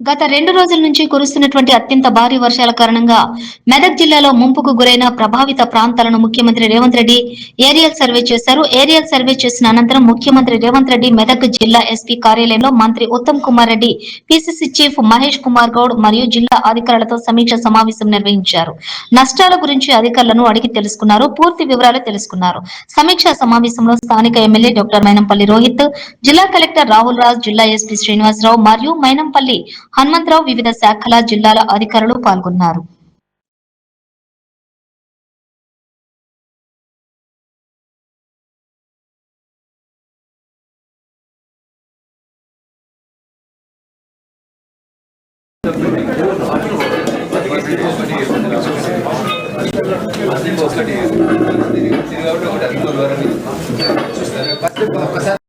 గత రెండు రోజుల నుంచి కురుస్తున్నటువంటి అత్యంత భారీ వర్షాల కారణంగా మెదక్ జిల్లాలో ముంపుకు గురైన ప్రభావిత ప్రాంతాలను ముఖ్యమంత్రి రేవంత్ రెడ్డి ఏరియల్ సర్వే చేశారు. ఏరియల్ సర్వే చేసిన అనంతరం ముఖ్యమంత్రి రేవంత్ రెడ్డి మెదక్ జిల్లా ఎస్పీ కార్యాలయంలో మంత్రి ఉత్తమ్ కుమార్ రెడ్డి పిసిసి చీఫ్ మహేష్ కుమార్ గౌడ్ మరియు జిల్లా అధికారులతో సమీక్ష సమావేశం నిర్వహించారు. నష్టాల గురించి అధికారులను అడిగి తెలుసుకున్నారు. పూర్తి వివరాలు తెలుసుకున్నారు. సమీక్ష సమావేశంలో స్థానిక ఎమ్మెల్యే డాక్టర్ మైనంపల్లి రోహిత్ జిల్లా కలెక్టర్ రాహుల్ రాజ్ జిల్లా ఎస్పీ శ్రీనివాసరావు మరియు మైనంపల్లి హనుమంతరావు వివిధ శాఖల జిల్లాల అధికారులు పాల్గొన్నారు. ఒకటి ఒకటి ఒకటి